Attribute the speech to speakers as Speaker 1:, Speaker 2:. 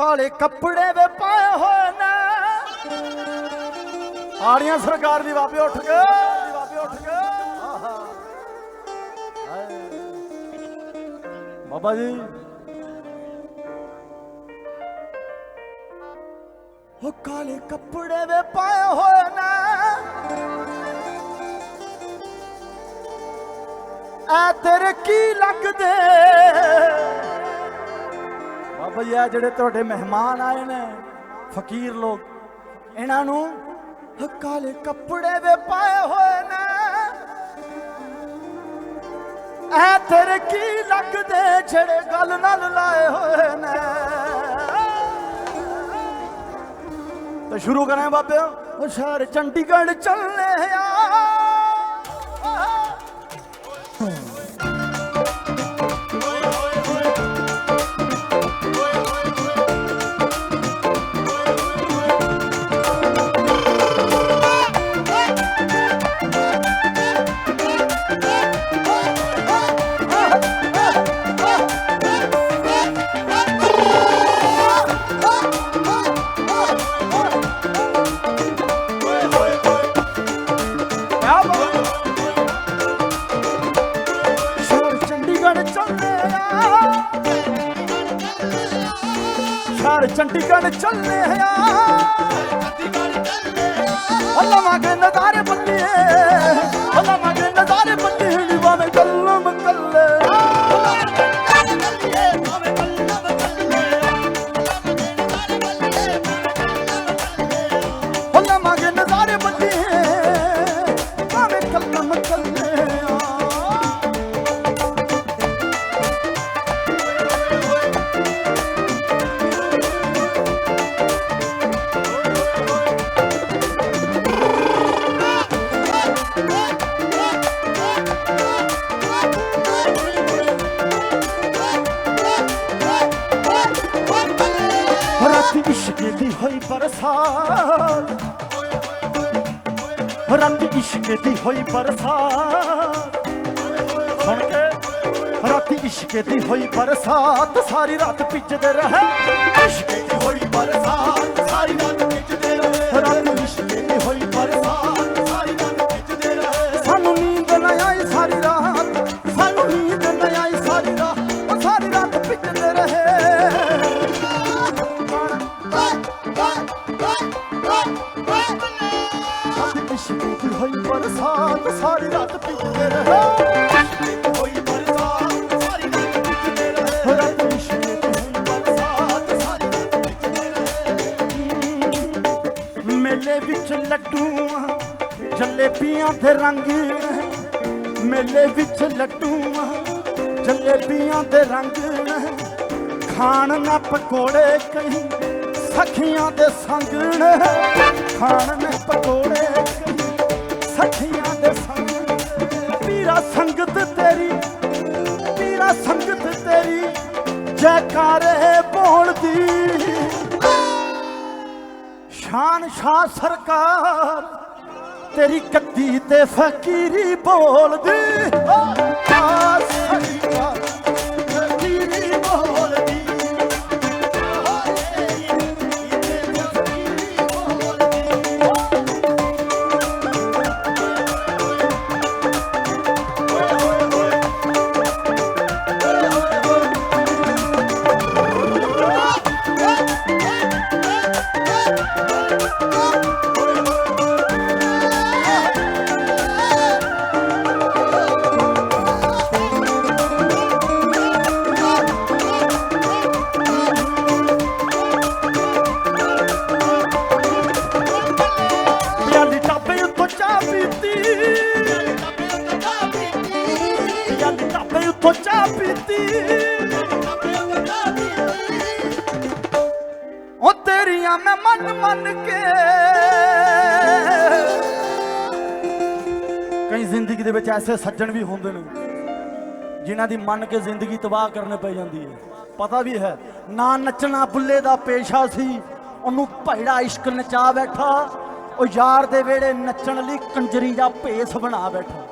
Speaker 1: ਕਾਲੇ ਕੱਪੜੇ ਵੇ ਪਾਏ ਹੋਏ ਨੇ। ਆੜੀਆਂ ਸਰਕਾਰ ਦੀ ਬਾਬੇ ਉੱਠ ਗਏ ਬਾਬੇ ਉੱਠ ਗਏ। ਬਾਬਾ ਜੀ। ਉਹ ਕਾਲੇ ਕੱਪੜੇ ਵੇ ਪਾਏ ਹੋਏ ਨੇ। ਐ ਤੇਰੇ ਕੀ ਲੱਗਦੇ? ਬਾਬਾ ਆ ਜਿਹੜੇ ਤੁਹਾਡੇ ਮਹਿਮਾਨ ਆਏ ਨੇ, ਫਕੀਰ ਲੋਕ, ਇਹਨਾਂ ਨੂੰ ਕਾਲੇ ਕੱਪੜੇ ਵੇ ਪਾਏ ਹੋਏ ਨੇ। ਐ ਤੇਰੇ ਕੀ ਲੱਗਦੇ ਜਿਹੜੇ ਗੱਲ ਨਾਲ ਲਾਏ ਹੋਏ ਨੇ? ਤਾਂ ਸ਼ੁਰੂ ਕਰਾਂ ਬਾਬੇ ਉਹ ਸ਼ਹਿਰ ਚੰਡੀਗੜ੍ਹ ਚੱਲੇ ਆ। ਸ਼ਹਿਰ ਚੰਡੀਗੜ੍ਹ ਚੱਲੇ ਆ। ਅੱਲਾ ਮਾਗੇ ਨਜ਼ਾਰੇ ਬੱਲੀਏ ਅੱਲਾ ਹੋਈ ਬਰਸਾਤ। ਰਾਤੀ ਇਸ਼ਕ ਦੀ ਹੋਈ ਬਰਸਾਤ। ਸੁਣ ਕੇ, ਰਾਤੀ ਇਸ਼ਕ ਦੀ ਹੋਈ ਬਰਸਾਤ। ਸਾਰੀ ਰਾਤ ਭਿੱਜਦੇ ਰਹੇ। ਇਸ਼ਕ ਦੀ ਹੋਈ ਬਰਸਾਤ। ਸਾਰੀ ਰਾਤ ਮੇਲੇ ਵਿੱਚ ਲੱਡੂਆਂ, ਜਲੇਬੀਆਂ ਦੇ ਰੰਗ। ਮੇਲੇ ਵਿੱਚ ਲੱਡੂਆਂ, ਜਲੇਬੀਆਂ ਦੇ ਰੰਗ। ਖਾਣ ਨਾ ਪਕੌੜੇ ਕਹੀਂ ਸਖੀਆਂ ਦੇ ਸੰਗ ਖਾਣ ਨੇ ਪਕੌੜੇ ਸਖੀਆਂ ਦੇ ਸੰਗ ਪੀਰਾ ਸੰਗਤ ਤੇਰੀ, ਪੀਰਾ ਸੰਗਤ ਤੇਰੀ, ਜੈਕਾਰੇ ਬੋਲਦੀ। ਸ਼ਾਨ ਸ਼ਾਹ ਸਰਕਾਰ। ਤੇਰੀ ਕੱਦੀ ਤੇ ਫਕੀਰੀ ਬੋਲਦੀ। ਆ ਟਾਪੇ ਪੀਤੀ। ਉਹ ਤੇਰੀਆਂ ਮੈਂ ਮਨ ਮਨ ਕੇ ਕਈ ਜ਼ਿੰਦਗੀ ਦੇ ਵਿੱਚ ਐਸੇ ਸੱਜਣ ਵੀ ਹੁੰਦੇ ਨੇ ਜਿਨ੍ਹਾਂ ਦੀ ਮੰਨ ਕੇ ਜ਼ਿੰਦਗੀ ਤਬਾਹ ਕਰਨੇ ਪੈ ਜਾਂਦੀ ਹੈ। ਪਤਾ ਵੀ ਹੈ, ਨਾ ਨੱਚਣਾ ਬੁੱਲੇ ਦਾ ਪੇਸ਼ਾ ਸੀ, ਉਹਨੂੰ ਭੈੜਾ ਇਸ਼ਕ ਨਚਾ ਬੈਠਾ, ਉਹ ਯਾਰ ਦੇ ਵੇੜੇ ਨੱਚਣ ਲਈ ਕੰਜਰੀ ਦਾ ਭੇਸ ਬਣਾ ਬੈਠਾ।